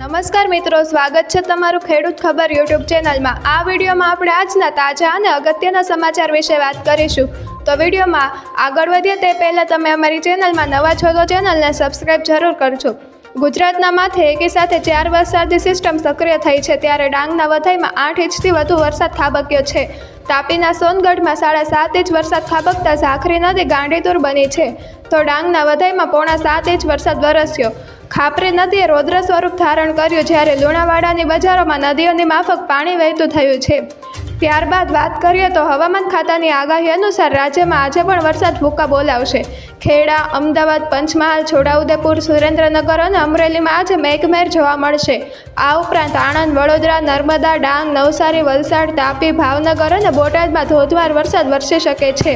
નમસ્કાર મિત્રો, સ્વાગત છે તમારું ખેડૂત ખબર યુટ્યુબ ચેનલમાં. આ વિડીયોમાં આપણે આજના તાજા અને અગત્યના સમાચાર વિશે વાત કરીશું. તો વિડીયોમાં આગળ વધીએ તે પહેલાં તમે અમારી ચેનલમાં નવા છો તો ચેનલને સબસ્ક્રાઇબ જરૂર કરજો. ગુજરાતના માથે એકી સાથે ચાર વરસાદી સિસ્ટમ સક્રિય થઈ છે ત્યારે ડાંગના વધાઈમાં આઠ ઇંચથી વધુ વરસાદ ખાબક્યો છે. તાપીના સોનગઢમાં સાડા સાત ઇંચ વરસાદ ખાબકતા ઝાખરી નદી ગાંડીતુર બની છે. તો ડાંગના વધાઈમાં પોણા સાત ઇંચ વરસાદ વરસ્યો. ખાપરી નદીએ રૌદ્ર સ્વરૂપ ધારણ કર્યું જ્યારે લુણાવાડાની બજારોમાં નદીઓની માફક પાણી વહેતું થયું છે. ત્યારબાદ વાત કરીએ તો હવામાન ખાતાની આગાહી અનુસાર રાજ્યમાં આજે પણ વરસાદ ભૂકા બોલાવશે. ખેડા, અમદાવાદ, પંચમહાલ, છોટાઉદેપુર, સુરેન્દ્રનગર અને અમરેલીમાં આજે મેઘમેર જોવા મળશે. આ ઉપરાંત આણંદ, વડોદરા, નર્મદા, ડાંગ, નવસારી, વલસાડ, તાપી, ભાવનગર અને બોટાદમાં ધોધમાર વરસાદ વરસી શકે છે.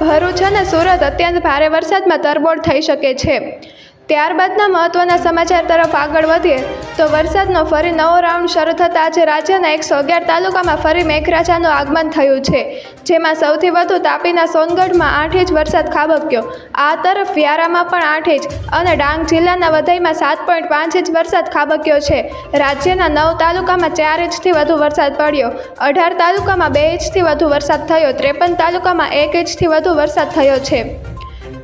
ભરૂચ અને સુરત અત્યંત ભારે વરસાદમાં તરબોળ થઈ શકે છે. ત્યારબાદના મહત્ત્વના સમાચાર તરફ આગળ વધીએ, તો વરસાદનો ફરી નવો રાઉન્ડ શરૂ થતાં આજે રાજ્યના એકસો અગિયાર તાલુકામાં ફરી મેઘરાજાનું આગમન થયું છે, જેમાં સૌથી વધુ તાપીના સોનગઢમાં આઠ ઇંચ વરસાદ ખાબક્યો. આ તરફ વ્યારામાં પણ આઠ ઇંચ અને ડાંગ જિલ્લાના વધઈમાં સાત પોઈન્ટ પાંચ ઇંચ વરસાદ ખાબક્યો છે. રાજ્યના નવ તાલુકામાં ચાર ઇંચથી વધુ વરસાદ પડ્યો. અઢાર તાલુકામાં બે ઇંચથી વધુ વરસાદ થયો. ત્રેપન તાલુકામાં એક ઇંચથી વધુ વરસાદ થયો છે.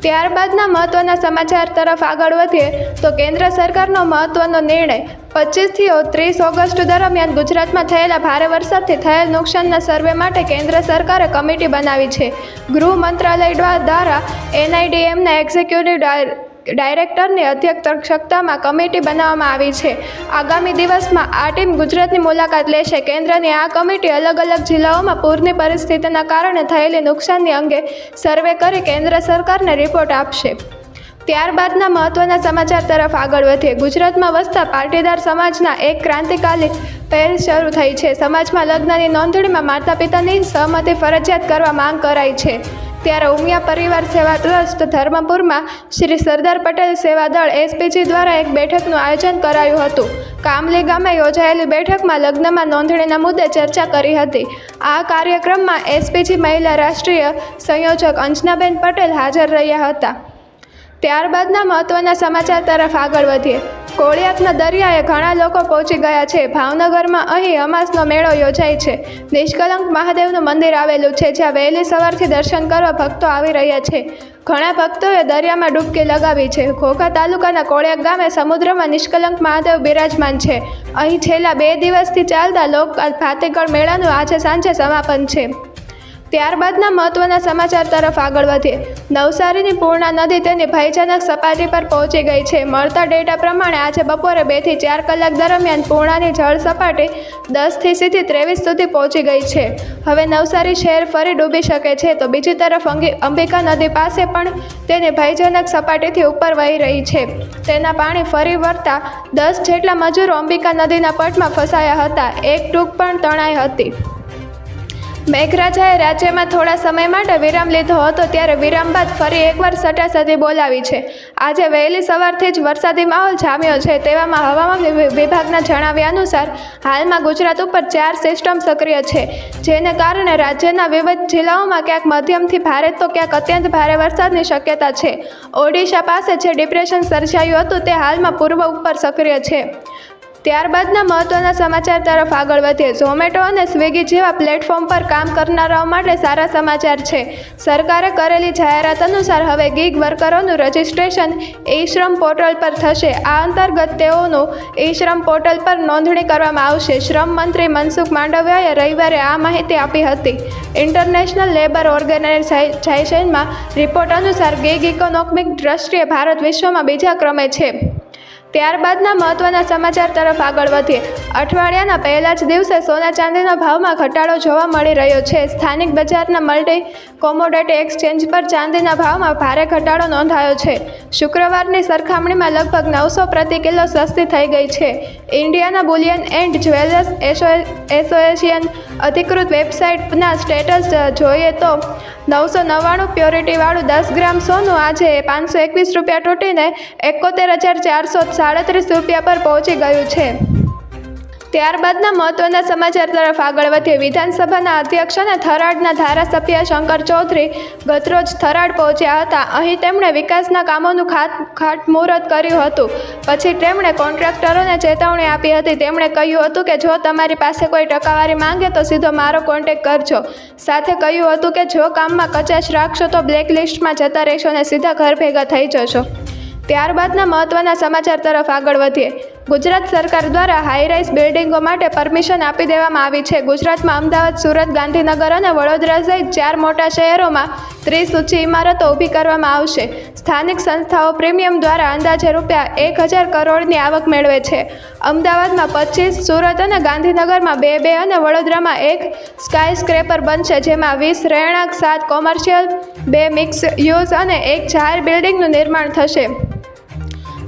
ત્યારબાદના મહત્વના સમાચાર તરફ આગળ વધીએ તો કેન્દ્ર સરકારનો મહત્ત્વનો નિર્ણય પચીસથી ત્રીસ ઓગસ્ટ દરમિયાન ગુજરાતમાં થયેલા ભારે વરસાદથી થયેલ નુકસાનના સર્વે માટે કેન્દ્ર સરકારે કમિટી બનાવી છે. ગૃહ મંત્રાલય દ્વા- દ્વારા એનઆઈડીએમના એક્ઝિક્યુટિવ ડાયરેક્ટરની અધ્યક્ષતામાં કમિટી બનાવવામાં આવી છે. આગામી દિવસમાં આ ટીમ ગુજરાતની મુલાકાત લેશે. કેન્દ્રની આ કમિટી અલગ અલગ જિલ્લાઓમાં પૂરની પરિસ્થિતિના કારણે થયેલી નુકસાનની અંગે સર્વે કરી કેન્દ્ર સરકારને રિપોર્ટ આપશે. ત્યારબાદના મહત્ત્વના સમાચાર તરફ આગળ વધીએ. ગુજરાતમાં વસતા પાટીદાર સમાજના એક ક્રાંતિકારી પહેલ શરૂ થઈ છે. સમાજમાં લગ્નની નોંધણીમાં માતા પિતાની સહમતિ ફરજિયાત કરવા માંગ કરાઈ છે. ત્યારે ઉમિયા પરિવાર સેવા ટ્રસ્ટ ધર્મપુરમાં શ્રી સરદાર પટેલ સેવા દળ એસપીજી દ્વારા એક બેઠકનું આયોજન કરાયું હતું. કામલી ગામે યોજાયેલી બેઠકમાં લગ્નમાં નોંધણીના મુદ્દે ચર્ચા કરી હતી. આ કાર્યક્રમમાં એસપીજી મહિલા રાષ્ટ્રીય સંયોજક અંજનાબેન પટેલ હાજર રહ્યા હતા. ત્યારબાદના મહત્ત્વના સમાચાર તરફ આગળ વધીએ. કોળિયાકના દરિયાએ ઘણા લોકો પહોંચી ગયા છે. ભાવનગરમાં અહીં અમાસનો મેળો યોજાય છે. નિષ્કલંક મહાદેવનું મંદિર આવેલું છે, જ્યાં વહેલી સવારથી દર્શન કરવા ભક્તો આવી રહ્યા છે. ઘણા ભક્તોએ દરિયામાં ડૂબકી લગાવી છે. ઘોઘા તાલુકાના કોળિયાક ગામે સમુદ્રમાં નિષ્કલંક મહાદેવ બિરાજમાન છે. અહીં છેલ્લા બે દિવસથી ચાલતા લોક ભાતીગળ મેળાનું આજે સાંજે સમાપન છે. ત્યારબાદના મહત્ત્વના સમાચાર તરફ આગળ વધીએ. નવસારીની પૂર્ણા નદી તેની ભયજનક સપાટી પર પહોંચી ગઈ છે. મળતા ડેટા પ્રમાણે આજે બપોરે બેથી ચાર કલાક દરમિયાન પૂર્ણાની જળ સપાટી દસથી સીધી ત્રેવીસ સુધી પહોંચી ગઈ છે. હવે નવસારી શહેર ફરી ડૂબી શકે છે તો બીજી તરફ અંબિકા નદી પાસે પણ તેની ભયજનક સપાટીથી ઉપર વહી રહી છે. તેના પાણી ફરી વળતા દસ જેટલા મજૂરો અંબિકા નદીના પટમાં ફસાયા હતા. એક ટૂંક પણ તણાઈ હતી. મેઘરાજાએ રાજ્યમાં થોડા સમય માટે વિરામ લીધો હતો, ત્યારે વિરામ બાદ ફરી એકવાર સટાસટી બોલાવી છે. આજે વહેલી સવારથી જ વરસાદી માહોલ જામ્યો છે, તેવામાં હવામાન વિભાગના જણાવ્યા અનુસાર હાલમાં ગુજરાત ઉપર ચાર સિસ્ટમ સક્રિય છે, જેને કારણે રાજ્યના વિવિધ જિલ્લાઓમાં ક્યાંક મધ્યમથી ભારે તો ક્યાંક અત્યંત ભારે વરસાદની શક્યતા છે. ઓડિશા પાસે જે ડિપ્રેશન સર્જાયું હતું, તે હાલમાં પૂર્વ ઉપર સક્રિય છે. ત્યારબાદના મહત્વના સમાચાર તરફ આગળ વધીએ ઝોમેટો અને સ્વિગી જેવા પ્લેટફોર્મ પર કામ કરનારાઓ માટે સારા સમાચાર છે. સરકારે કરેલી જાહેરાત અનુસાર હવે ગીગ વર્કરોનું રજિસ્ટ્રેશન ઈ શ્રમ પોર્ટલ પર થશે. આ અંતર્ગત તેઓનું ઈ શ્રમ પોર્ટલ પર નોંધણી કરવામાં આવશે. શ્રમ મંત્રી મનસુખ માંડવિયાએ રવિવારે આ માહિતી આપી હતી. ઇન્ટરનેશનલ લેબર ઓર્ગેનાઇઝેશનમાં રિપોર્ટ અનુસાર ગીગ ઇકોનોમિક દ્રષ્ટિએ ભારત વિશ્વમાં બીજા ક્રમે છે. ત્યારબાદના મહત્ત્વના સમાચાર તરફ આગળ વધીએ. અઠવાડિયાના પહેલા જ દિવસે સોના ચાંદીના ભાવમાં ઘટાડો જોવા મળી રહ્યો છે. સ્થાનિક બજારના મલ્ટી કોમોડિટી એક્સચેન્જ પર ચાંદીના ભાવમાં ભારે ઘટાડો નોંધાયો છે. શુક્રવારની સરખામણીમાં લગભગ નવસો પ્રતિ કિલો સસ્તી થઈ ગઈ છે. ઇન્ડિયાના bullion and jewellers asso association અધિકૃત વેબસાઇટના સ્ટેટસ જોઈએ તો નવસો નવ્વાણું પ્યોરિટીવાળું દસ ગ્રામ સોનું આજે પાંચસો એકવીસ રૂપિયા તૂટીને એકોતેર હજાર ચારસો સાડત્રીસ રૂપિયા પર પહોંચી ગયું છે. ત્યારબાદના મહત્વના સમાચાર તરફ આગળ વધીએ. વિધાનસભાના અધ્યક્ષ અને થરાદના ધારાસભ્ય શંકર ચૌધરી ગતરોજ થરાદ પહોંચ્યા હતા. અહીં તેમણે વિકાસના કામોનું ખાત ખાટમુહૂર્ત કર્યું હતું. પછી તેમણે કોન્ટ્રાક્ટરોને ચેતવણી આપી હતી. તેમણે કહ્યું હતું કે, જો તમારી પાસે કોઈ ટકાવારી માંગે તો સીધો મારો કોન્ટેક કરજો. સાથે કહ્યું હતું કે, જો કામમાં કચાશ રાખશો તો બ્લેક લિસ્ટમાં જતા રહેશો અને સીધા ઘર ભેગા થઈ જશો. ત્યારબાદના મહત્વના સમાચાર તરફ આગળ વધીએ. ગુજરાત સરકાર દ્વારા હાઈરાઇઝ બિલ્ડિંગો માટે પરમિશન આપી દેવામાં આવી છે. ગુજરાતમાં અમદાવાદ, સુરત, ગાંધીનગર અને વડોદરા સહિત ચાર મોટા શહેરોમાં ત્રીસ ઊંચી ઇમારતો ઊભી કરવામાં આવશે. સ્થાનિક સંસ્થાઓ પ્રીમિયમ દ્વારા અંદાજે રૂપિયા એક હજાર કરોડની આવક મેળવે છે. અમદાવાદમાં પચીસ, સુરત અને ગાંધીનગરમાં બે બે અને વડોદરામાં એક સ્કાય સ્ક્રેપર બનશે, જેમાં વીસ રહેણાંક, સાત કોમર્શિયલ બે મિક્સ યુઝ અને એક જાહેર બિલ્ડિંગનું નિર્માણ થશે.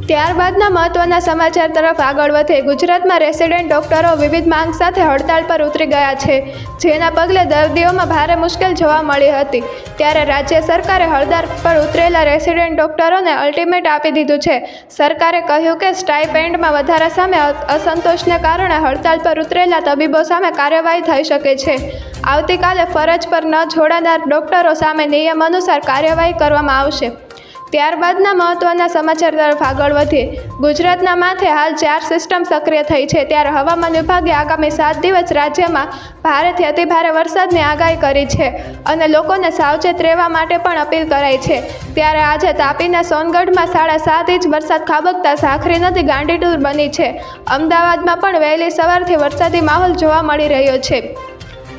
ત્યારબાદના મહત્વના સમાચાર તરફ આગળ વધે, ગુજરાતમાં રેસિડેન્ટ ડોક્ટરો વિવિધ માંગ સાથે હડતાળ પર ઉતરી ગયા છે, જેના પગલે દર્દીઓમાં ભારે મુશ્કેલ જોવા મળી હતી. ત્યારે રાજ્ય સરકારે હડતાળ પર ઉતરેલા રેસિડેન્ટ ડોક્ટરોને અલ્ટિમેટ આપી દીધું છે. સરકારે કહ્યું કે સ્ટાઇપેન્ડમાં વધારા સામે અસંતોષને કારણે હડતાળ પર ઉતરેલા તબીબો સામે કાર્યવાહી થઈ શકે છે. આવતીકાલે ફરજ પર ન જોડાનાર ડોક્ટરો સામે નિયમ અનુસાર કાર્યવાહી કરવામાં આવશે. ત્યારબાદના મહત્વના સમાચાર તરફ આગળ વધીએ. ગુજરાતના માથે હાલ ચાર સિસ્ટમ સક્રિય થઈ છે. ત્યારે હવામાન વિભાગે આગામી સાત દિવસ રાજ્યમાં ભારેથી અતિભારે વરસાદની આગાહી કરી છે અને લોકોને સાવચેત રહેવા માટે પણ અપીલ કરાઈ છે. ત્યારે આજે તાપીના સોનગઢમાં સાડા સાત ઇંચ વરસાદ ખાબકતા સાખરી નદી ગાંડીટૂર બની છે. અમદાવાદમાં પણ વહેલી સવારથી વરસાદી માહોલ જોવા મળી રહ્યો છે.